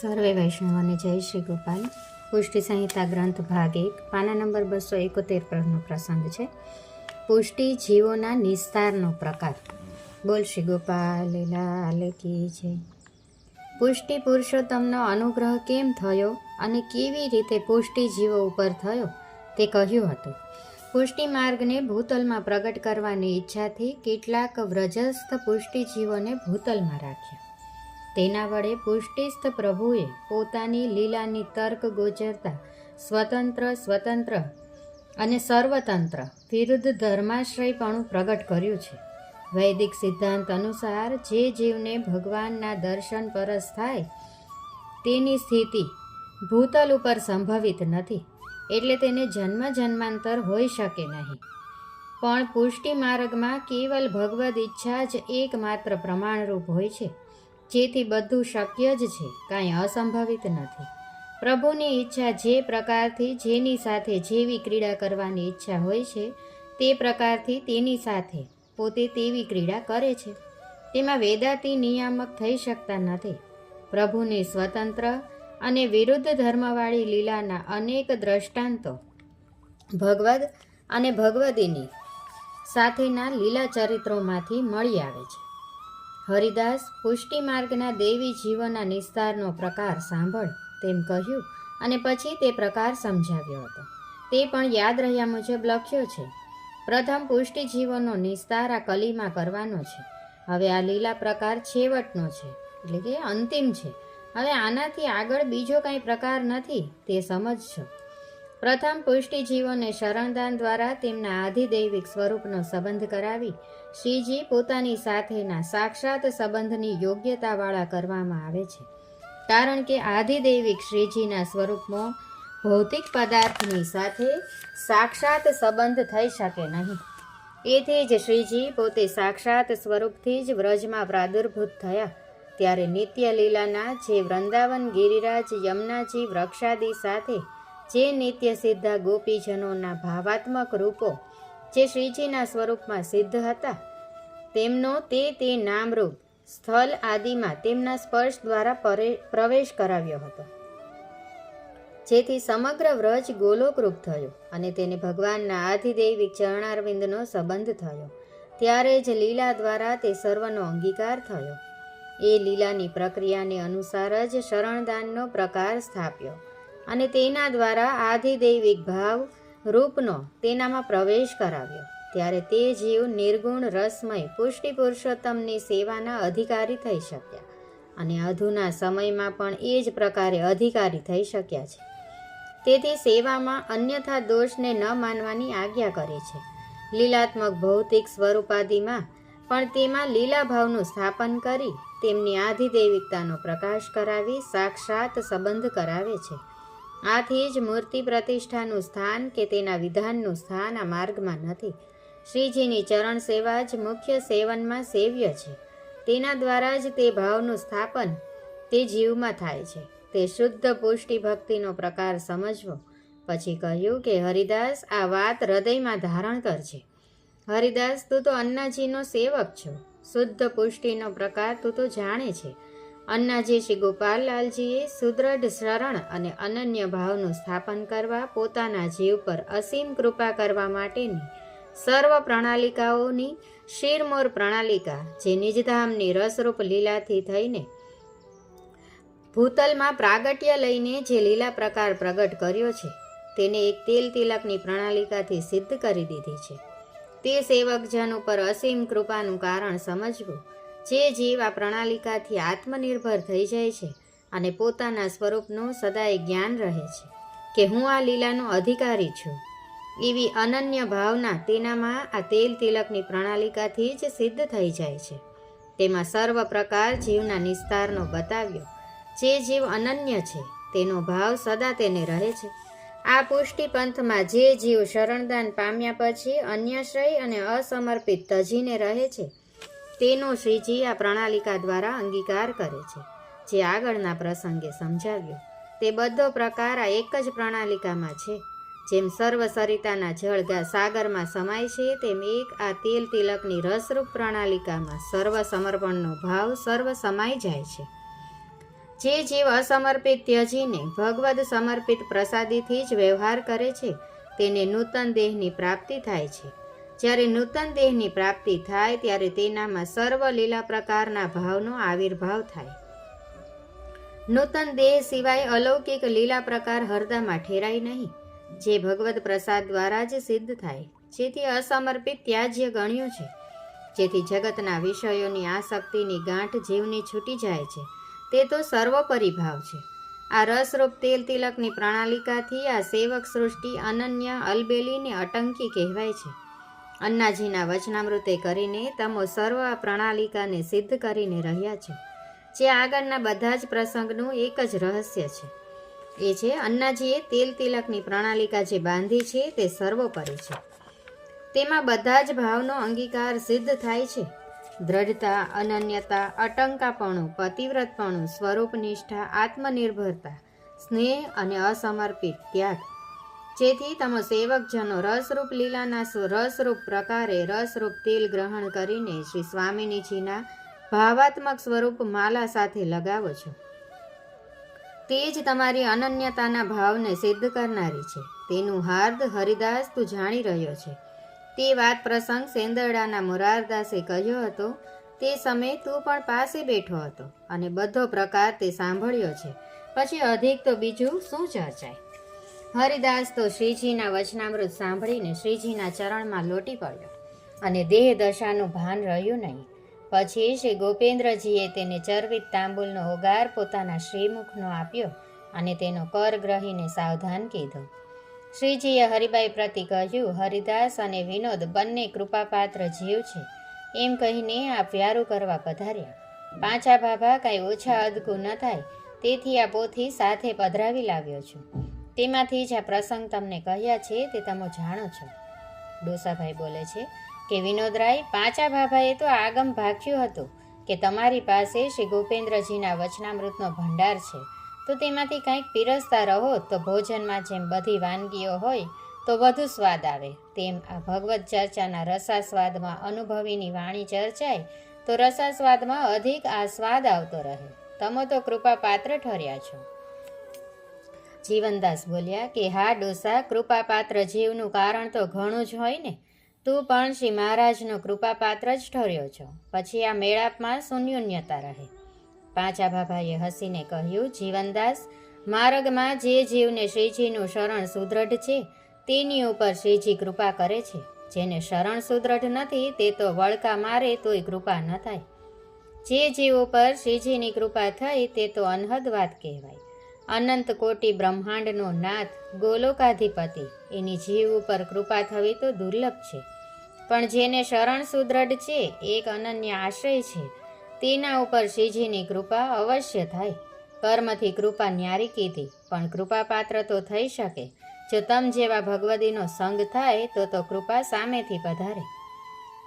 સર્વે વૈષ્ણવને જય શ્રી ગોપાલ. પુષ્ટિ સંહિતા ગ્રંથ ભાગ એક, પાના નંબર બસો એકોતેર પરનો પ્રસંગ છે. પુષ્ટિ જીવોના નિસ્તારનો પ્રકાર. બોલ શ્રી ગોપાલ, લાલ કી છે પુષ્ટિ પુરુષોત્તમનો અનુગ્રહ કેમ થયો અને કેવી રીતે પુષ્ટિ જીવો ઉપર થયો તે કહ્યું હતું. પુષ્ટિ માર્ગને ભૂતલમાં પ્રગટ કરવાની ઈચ્છાથી કેટલાક વ્રજસ્થ પુષ્ટિ જીવોને ભૂતલમાં રાખ્યા. તેના વડે પુષ્ટિસ્થ પ્રભુએ પોતાની લીલાની તર્ક ગોચરતા સ્વતંત્ર સ્વતંત્ર અને સર્વતંત્ર વિરુદ્ધ ધર્માશ્રયપણું પ્રગટ કર્યું છે. વૈદિક સિદ્ધાંત અનુસાર જે જીવને ભગવાનના દર્શન પરસ થાય, તેની સ્થિતિ ભૂતલ ઉપર સંભવિત નથી, એટલે તેને જન્મ જન્માંતર હોઈ શકે નહીં. પણ પુષ્ટિ માર્ગમાં કેવલ ભગવદ ઈચ્છા જ એકમાત્ર પ્રમાણરૂપ હોય છે. જેથી બધું શક્ય જ છે. કાંઈ અસંભવિત નથી. પ્રભુની ઈચ્છા જે પ્રકારથી જેની સાથે જેવી ક્રીડા કરવાની ઈચ્છા હોય છે, તે પ્રકારથી તેની સાથે પોતે તેવી ક્રીડા કરે છે. તેમાં વેદાતી નિયામક થઈ શકતા નથી. પ્રભુની સ્વતંત્ર અને વિરુદ્ધ ધર્મવાળી લીલાના અનેક દ્રષ્ટાંતો ભગવદ અને ભગવદીની સાથેના લીલા ચરિત્રોમાંથી મળી આવે છે. હરિદાસ પુષ્ટિ માર્ગના દેવી જીવનના નિસ્તારનો પ્રકાર સાંભળ, તેમ કહ્યું અને પછી તે પ્રકાર સમજાવ્યો હતો. તે પણ યાદ રહ્યા મુજબ લખ્યો છે, પ્રથમ પુષ્ટિ જીવનનો નિસ્તાર આ કલીમાં કરવાનો છે. હવે આ લીલા પ્રકાર છેવટનો છે, એટલે કે અંતિમ છે. હવે આનાથી આગળ બીજો કાંઈ પ્રકાર નથી, તે સમજશો. પ્રથમ પુષ્ટિજીવોને શરણદાન દ્વારા તેમના આધિદૈવિક સ્વરૂપનો સંબંધ કરાવી, શ્રીજી પોતાની સાથેના સાક્ષાત સંબંધની યોગ્યતાવાળા કરવામાં આવે છે. કારણ કે આધિદૈવિક શ્રીજીના સ્વરૂપમાં ભૌતિક પદાર્થની સાથે સાક્ષાત સંબંધ થઈ શકે નહીં. એથી જ શ્રીજી પોતે સાક્ષાત સ્વરૂપથી જ વ્રજમાં પ્રાદુર્ભૂત થયા. ત્યારે નિત્ય લીલાના જે વૃંદાવન ગિરિરાજ યમુનાજી વૃક્ષાદિ સાથે જે નિત્ય સિદ્ધા ગોપીજનોના ભાવાત્મક રૂપો જે શ્રીજીના સ્વરૂપમાં સિદ્ધ હતા, તેમનો તે તે નામરૂપ સ્થળ આદિમાં તેમના સ્પર્શ દ્વારા પ્રવેશ કરાવ્યો હતો. જેથી સમગ્ર વ્રજ ગોલોકરૂપ થયો અને તેને ભગવાનના આધિદૈવિક ચરણારવિંદનો સંબંધ થયો. ત્યારે જ લીલા દ્વારા તે સર્વનો અંગીકાર થયો. એ લીલાની પ્રક્રિયાને અનુસાર જ શરણદાનનો પ્રકાર સ્થાપ્યો. અને તેના દ્વારા આધિદૈવિક ભાવ રૂપનો તેનામાં પ્રવેશ કરાવ્યો. ત્યારે તે જીવ નિર્ગુણ, રસમય, પુષ્ટિ પુરુષોત્તમની સેવાના અધિકારી થઈ શક્યા અને અધુના સમયમાં પણ એ જ પ્રકારે અધિકારી થઈ શક્યા છે. તેથી સેવામાં અન્યથા દોષને ન માનવાની આજ્ઞા કરે છે. લીલાત્મક ભૌતિક સ્વરૂપાદિમાં પણ તેમાં લીલા ભાવનું સ્થાપન કરી તેમની આધિદૈવિકતાનો પ્રકાશ કરાવી સાક્ષાત સંબંધ કરાવે છે. આથી જ મૂર્તિ પ્રતિષ્ઠાનું સ્થાન કે તેના વિધાનનું સ્થાન આ માર્ગમાં નથી. શ્રીજીની ચરણ સેવા જ મુખ્ય સેવનમાં સેવ્ય છે. તેના દ્વારા જ તે ભાવનું સ્થાપન તે જીવમાં થાય છે. તે શુદ્ધ પુષ્ટિ ભક્તિનો પ્રકાર સમજવો. પછી કહ્યું કે હરિદાસ આ વાત હૃદયમાં ધારણ કરજે. હરિદાસ, તું તો અન્નાજીનો સેવક છો. શુદ્ધ પુષ્ટિનો પ્રકાર તું તો જાણે છે. અન્નાજી શ્રી ગોપાલલાલજીએ સુદૃઢ શરણ અને અનન્ય ભાવનું સ્થાપન કરવા પોતાના જીવ પર અસીમ કૃપા કરવા માટેની સર્વ પ્રણાલિકાઓની શિરમોર પ્રણાલિકા, જે નિજધામની રસરૂપ લીલાથી થઈને ભૂતલમાં પ્રાગટ્ય લઈને જે લીલા પ્રકાર પ્રગટ કર્યો છે, તેને એક તેલ તિલકની પ્રણાલિકાથી સિદ્ધ કરી દીધી છે. તે સેવકજન ઉપર અસીમ કૃપાનું કારણ સમજવું જે જીવ આ પ્રણાલિકાથી આત્મનિર્ભર થઈ જાય છે અને પોતાના સ્વરૂપનું સદાય જ્ઞાન રહે છે કે હું આ લીલાનો અધિકારી છું. એવી અનન્ય ભાવના તેનામાં આ તેલ તિલકની પ્રણાલિકાથી જ સિદ્ધ થઈ જાય છે. તેમાં સર્વ પ્રકાર જીવના નિસ્તારનો બતાવ્યો. જે જીવ અનન્ય છે, તેનો ભાવ સદા તેને રહે છે. આ પુષ્ટિ પંથમાં જે જીવ શરણદાન પામ્યા પછી અન્યશ્રય અને અસમર્પિત તજીને રહે છે. તેનો શ્રીજી આ પ્રણાલિકા દ્વારા અંગીકાર કરે છે, જે આગળના પ્રસંગે સમજાવ્યો. તે બધો પ્રકાર આ એક જ પ્રણાલિકામાં છે. જેમ સર્વ સરિતાના જળ સાગરમાં સમાય છે, તેમ એક આ તેલ તિલકની રસરૂપ પ્રણાલિકામાં સર્વ સમર્પણનો ભાવ સર્વ સમાઈ જાય છે. જે જીવ અસમર્પિત ત્યજીને ભગવદ સમર્પિત પ્રસાદીથી જ વ્યવહાર કરે છે, તેને નૂતન દેહની પ્રાપ્તિ થાય છે. જ્યારે નૂતન દેહની પ્રાપ્તિ થાય ત્યારે તેનામાં સર્વ લીલા પ્રકારના ભાવનો આવિર્ભાવ થાય. નૂતન દેહ સિવાય અલૌકિક લીલા પ્રકાર હરદામાં ઠેરાય નહીં, જે ભગવદ પ્રસાદ દ્વારા જ સિદ્ધ થાય. જેથી અસમર્પિત ત્યાજ્ય ગણ્યું છે. જેથી જગતના વિષયોની આસક્તિની ગાંઠ જીવની છૂટી જાય છે. તે તો સર્વોપરી ભાવ છે. આ રસરૂપ તેલ તિલકની પ્રણાલિકાથી આ સેવક સૃષ્ટિ અનન્ય અલબેલીને અટંકી કહેવાય છે. અન્નાજીના વચનામૃતે કરીને તમો સર્વ પ્રણાલિકાને સિદ્ધ કરીને રહ્યા છે, જે આગળના બધા જ પ્રસંગનું એક જ રહસ્ય છે. એ છે, અન્નાજીએ તેલ તિલકની પ્રણાલિકા જે બાંધી છે તે સર્વોપરી છે. તેમાં બધા જ ભાવનો અંગીકાર સિદ્ધ થાય છે. દ્રઢતા, અનન્યતા, અટંકાપણું, પતિવ્રતપણું સ્વરૂપ નિષ્ઠા આત્મનિર્ભરતા, સ્નેહ અને અસમર્પિત ત્યાગ જેથી તમે સેવકજનો રસરૂપ લીલાના રસરૂપ પ્રકારે રસરૂપ તેલ ગ્રહણ કરીને શ્રી સ્વામિનીજીના ભાવાત્મક સ્વરૂપ માલા સાથે લગાવો છો. તે જ તમારી અનન્યતાના ભાવને સિદ્ધ કરનારી છે. તેનું હાર્દ હરિદાસ તું જાણી રહ્યો છે. તે વાત પ્રસંગ સેંદરડાના મુરારદાસે કહ્યો હતો, તે સમયે તું પણ પાસે બેઠો હતો અને બધો પ્રકાર તે સાંભળ્યો છે. પછી અધિક તો બીજું શું ચર્ચાય? હરિદાસ તો શ્રીજીના વચનામૃત સાંભળીને શ્રીજીના ચરણમાં લોટી પડ્યો અને દેહ દશાનું ભાન રહ્યું નહીં. પછી શ્રી ગોપેન્દ્રજીએ તેને ચરવિત તાંબુલનો ઓગાર પોતાના શ્રીમુખનો આપ્યો અને તેનો કર ગ્રહીને સાવધાન કીધો. શ્રીજીએ હરિબાઈ પ્રતિ કહ્યું, હરિદાસ અને વિનોદ બંને કૃપાપાત્ર જીવ છે. એમ કહીને આ વ્યારું કરવા પધાર્યા. પાંચા ભાભા કાંઈ ઓછા અદકું ન થાય. તેથી આ પોથી સાથે પધરાવી લાવ્યો છું. તેમાંથી જ આ પ્રસંગ તમને કહ્યા છે તે તમે જાણો છો. ડોસાભાઈ બોલે છે કે વિનોદરાય પાંચા ભાભાએ તો આગમ ભાખ્યું હતું કે તમારી પાસે શ્રી ગોપેન્દ્રજીના વચનામૃતનો ભંડાર છે. તો તેમાંથી કંઈક પીરસતા રહો, તો ભોજનમાં જેમ બધી વાનગીઓ હોય, તો વધુ સ્વાદ આવે. તેમ આ ભગવત ચર્ચાના રસાસ્વાદમાં અનુભવીની વાણી ચર્ચાય, તો રસાસ્વાદમાં અધિક આ સ્વાદ આવતો રહે. તમે તો કૃપા પાત્ર ઠર્યા છો. જીવનદાસ બોલ્યા કે, હા, ડોસા, કૃપાપાત્ર જીવનું કારણ તો ઘણું જ હોય ને. તું પણ શ્રી મહારાજનો કૃપાપાત્ર જ ઠર્યો છો. પછી આ મેળાપમાં શૂન્યુન્યતા રહે. પાંચા બાબાએ હસીને કહ્યું, જીવનદાસ, માર્ગમાં જે જીવને શ્રીજીનું શરણ સુદૃઢ છે, તેની ઉપર શ્રીજી કૃપા કરે છે. જેને શરણ સુદૃઢ નથી, તે તો વળકા મારે તોય કૃપા ન થાય. જે જીવ ઉપર શ્રીજીની કૃપા થઈ તે તો અનહદ વાત કહેવાય. અનંત કોટી બ્રહ્માંડનો નાથ, ગોલોકાધિપતિ. એની જીવ ઉપર કૃપા થવી તો દુર્લભ છે. પણ જેને શરણ સુદ્રઢ છે, એક અનન્ય આશ્રય છે. તેના ઉપર શ્રીજીની કૃપા અવશ્ય થાય. કર્મથી કૃપા ન્યારી કીધી, પણ કૃપાપાત્ર તો થઈ શકે. જો તમ જેવા ભગવદીનો સંગ થાય, તો તો કૃપા સામેથી પધારે.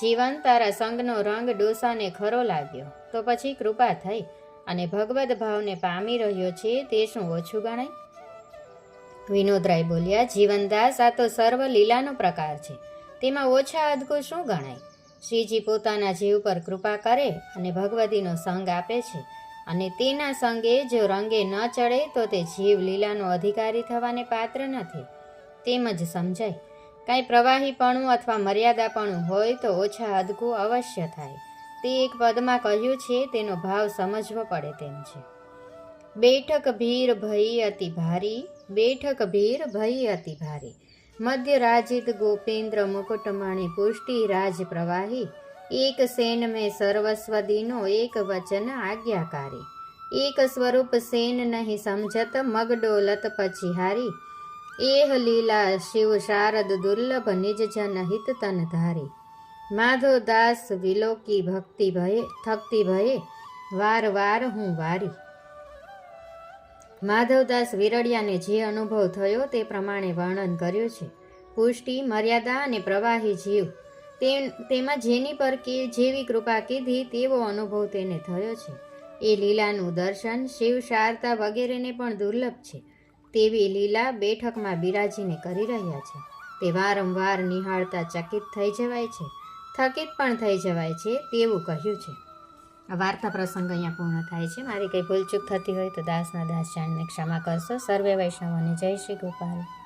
જીવન તારા સંગનો રંગ ડોસાને ખરો લાગ્યો, તો પછી કૃપા થઈ. અને ભગવદ્ ભાવને પામી રહ્યો છે તે શું ઓછું ગણાય? વિનોદરાય બોલ્યા, જીવનદાસ, આ તો સર્વ લીલાનો પ્રકાર છે. તેમાં ઓછા અદકો શું ગણાય? શ્રીજી પોતાના જીવ પર કૃપા કરે અને ભગવતીનો સંગ આપે છે. અને તેના સંગે જો રંગે ન ચડે, તો તે જીવ લીલાનો અધિકારી થવાને પાત્ર નથી. તેમ જ સમજાય, કાંઈ પ્રવાહીપણું અથવા મર્યાદાપણું હોય તો ઓછા અદકું અવશ્ય થાય. તે એક પદમાં કહ્યું છે, તેનો ભાવ સમજવો પડે તેમ છે. બેઠક ભીર ભઈ અતિ ભારી, બેઠક ભીર ભઈ અતિ ભારી. મધ્ય રાજિત ગોપેન્દ્ર મુકુટમણી પુષ્ટિ રાજ પ્રવાહી. એક સેન મેં સર્વસ્વ દીનો, એક વચન આજ્ઞાકારી. એક સ્વરૂપ સેન નહીં સમજત મગડોલત પછી હારી. એહ લીલા શિવ શારદ દુર્લભ નિજ જન હિત તન ધારી. માધવ દાસ વિલોકી ભક્તિ ભયે, થકતી ભયે, વાર વાર હું વારી. માધવદાસ વિરડિયાને જે અનુભવ થયો તે પ્રમાણે વર્ણન કર્યું છે. પુષ્ટિ, મર્યાદા અને પ્રવાહી જીવ. તેમાં જેની પર કે, જેવી કૃપા કીધી તેવો અનુભવ તેને થયો છે. એ લીલાનું દર્શન, શિવ શારતા વગેરેને પણ દુર્લભ છે. તેવી લીલા બેઠકમાં બિરાજીને કરી રહ્યા છે. તે વારંવાર નિહાળતા ચકિત થઈ જવાય છે. થકિત પણ થઈ જવાય છે તેવું કહ્યું છે. આ વાર્તા પ્રસંગ અહીંયા પૂર્ણ થાય છે. મારી કંઈ ભૂલચૂક થતી હોય તો દાસના દાસ જાણને ક્ષમા કરશો. સર્વે વૈષ્ણવોને જય શ્રી ગોપાલ.